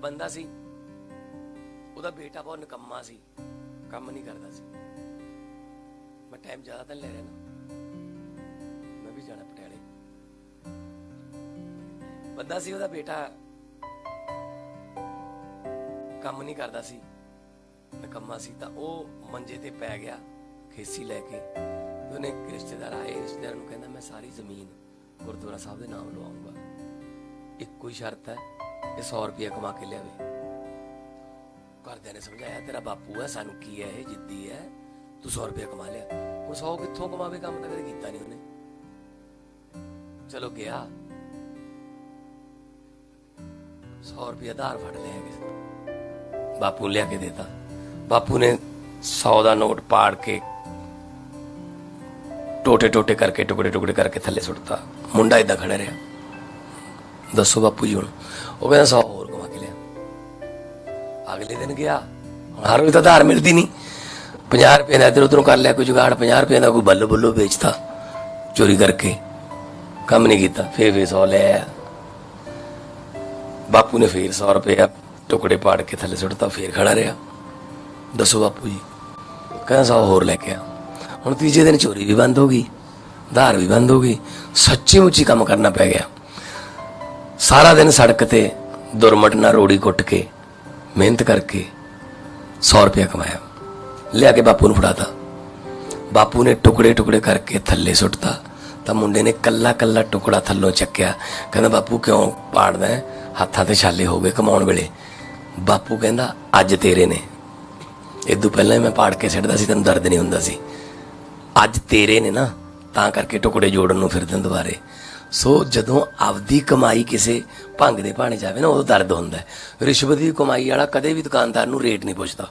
ਬੰਦਾ ਸੀ, ਉਹਦਾ ਬੇਟਾ ਬਹੁਤ ਨਿਕੰਮਾ ਸੀ, ਕੰਮ ਨਹੀਂ ਕਰਦਾ ਸੀ। ਮੈਂ ਟਾਈਮ ਜ਼ਿਆਦਾ ਤਾਂ ਲੈ ਰਿਹਾ ਨਾ। ਮੈਂ ਵੀ ਜਾਣਾ ਪਟਿਆਲੇ। ਬੰਦਾ ਸੀ, ਉਹਦਾ ਬੇਟਾ ਕੰਮ ਨਹੀਂ ਕਰਦਾ ਸੀ, ਨਿਕੰਮਾ ਸੀ, ਤਾਂ ਉਹ ਮੰਜੇ ਤੇ ਪੈ ਗਿਆ, ਖੇਸੀ ਲੈ ਕੇ। ਉਹਨੇ ਰਿਸ਼ਤੇਦਾਰ ਆਏ, ਰਿਸ਼ਤੇਦਾਰ ਨੂੰ ਕਹਿੰਦਾ, ਮੈਂ ਸਾਰੀ ਜ਼ਮੀਨ ਗੁਰਦੁਆਰਾ ਸਾਹਿਬ ਦੇ ਨਾਮ ਲਵਾਉਂਗਾ। ਇੱਕੋ ਹੀ ਸ਼ਰਤ ਹੈ ਇਹ 100 ਰੁਪਏ ਕਮਾ ਕੇ ਲਿਆਵੇ। ਘਰਦਿਆਂ ਨੇ ਸਮਝਾਇਆ, ਤੇਰਾ ਬਾਪੂ ਹੈ, ਸਾਨੂੰ ਕੀ ਹੈ, ਇਹ ਜਿੱਦੀ ਹੈ, ਤੂੰ 100 ਰੁਪਏ ਕਮਾ ਲਿਆ। ਹੁਣ 100 ਕਿੱਥੋਂ ਕਮਾਵੇ, ਕੰਮ ਤਾਂ ਕਦੇ ਕੀਤਾ ਨਹੀਂ ਉਹਨੇ। ਚਲੋ ਗਿਆ। 100 ਰੁਪਏ ਆਧਾਰ ਫੜ ਲਿਆ ਕਿਸੇ ਤੋਂ। ਬਾਪੂ ਲਿਆ ਕੇ ਦੇਤਾ। ਬਾਪੂ ਨੇ 100 ਦਾ ਨੋਟ ਪਾੜ ਕੇ ਟੋਟੇ ਟੋਟੇ ਕਰਕੇ ਟੁਕੜੇ ਟੁਕੜੇ ਕਰਕੇ ਥੱਲੇ ਸੁੱਟਤਾ। ਮੁੰਡਾ ਇਦਾਂ ਖੜਾ ਰਿਹਾ। ਦੱਸੋ ਬਾਪੂ ਜੀ ਹੁਣ। ਉਹ ਕਹਿੰਦਾ 100 ਹੋਰ ਕਮਾ ਕੇ ਲਿਆ। ਅਗਲੇ ਦਿਨ ਗਿਆ। ਹੁਣ ਹਰ ਵੇਲੇ ਤਾਂ ਧਾਰ ਮਿਲਦੀ ਨਹੀਂ। 50 ਰੁਪਏ ਦਾ ਇੱਧਰ ਉਧਰੋਂ ਕਰ ਲਿਆ ਕੋਈ ਜੁਗਾੜ 50 ਰੁਪਏ ਦਾ ਕੋਈ ਬੱਲੋ ਬੱਲੋ ਵੇਚਤਾ, ਚੋਰੀ ਕਰਕੇ। ਕੰਮ ਨਹੀਂ ਕੀਤਾ, ਫੇਰ ਫੇਰ 100 ਲੈ ਆਇਆ ਬਾਪੂ ਨੇ ਫੇਰ 100 ਰੁਪਏ ਟੁਕੜੇ ਪਾੜ ਕੇ ਥੱਲੇ ਸੁੱਟਤਾ, ਫੇਰ ਖੜਾ ਰਿਹਾ। ਦੱਸੋ ਬਾਪੂ ਜੀ। ਕਹਿੰਦਾ 100 ਹੋਰ ਲੈ ਕੇ ਆ। ਹੁਣ ਤੀਜੇ ਦਿਨ ਚੋਰੀ ਵੀ ਬੰਦ ਹੋ ਗਈ ਧਾਰ ਵੀ ਬੰਦ ਹੋ ਗਈ। ਸੱਚੀ ਮੁੱਚੀ ਕੰਮ ਕਰਨਾ ਪੈ ਗਿਆ। ਸਾਰਾ ਦਿਨ ਸੜਕ ਤੇ ਦੁਰਮਟ ਨਾਲ ਰੋੜੀ ਕੁੱਟ ਕੇ ਮਿਹਨਤ ਕਰਕੇ 100 ਰੁਪਇਆ ਕਮਾਇਆ। ਲਿਆ ਕੇ ਬਾਪੂ ਨੂੰ ਫੜਾਤਾ। ਬਾਪੂ ਨੇ ਟੁਕੜੇ ਟੁਕੜੇ ਕਰਕੇ ਥੱਲੇ ਸੁੱਟਤਾ। ਤਾਂ ਮੁੰਡੇ ਨੇ ਕੱਲਾ ਕੱਲਾ ਟੁਕੜਾ ਥੱਲੋਂ ਚੱਕਿਆ। ਕਹਿੰਦਾ, ਬਾਪੂ, ਕਿਉਂ ਪਾੜਦਾ ਹੱਥਾਂ ਤੇ ਛਾਲੇ ਹੋ ਗਏ ਕਮਾਉਣ ਵੇਲੇ। ਬਾਪੂ ਕਹਿੰਦਾ, ਅੱਜ ਤੇਰੇ ਨੇ। ਇਦੋਂ ਪਹਿਲਾਂ ਮੈਂ ਪਾੜ ਕੇ ਸਿੱਟਦਾ ਸੀ, ਤੈਨੂੰ ਦਰਦ ਨਹੀਂ ਹੁੰਦਾ ਸੀ। ਅੱਜ ਤੇਰੇ ਨੇ ਨਾ, ਤਾਂ ਕਰਕੇ ਟੁਕੜੇ ਜੋੜਨ ਨੂੰ ਫਿਰਦੇ ਦੁਬਾਰੇ। ਸੋ ਜਦੋਂ ਆਪਦੀ ਕਮਾਈ ਕਿਸੇ ਭੰਗ ਦੇ ਭਾਣੇ ਜਾਵੇ ਨਾ, ਉਦੋਂ ਦਰਦ ਹੁੰਦਾ ਰਿਸ਼ਵਤ ਦੀ ਕਮਾਈ ਵਾਲਾ ਕਦੇ ਵੀ ਦੁਕਾਨਦਾਰ ਨੂੰ ਰੇਟ ਨਹੀਂ ਪੁੱਛਦਾ।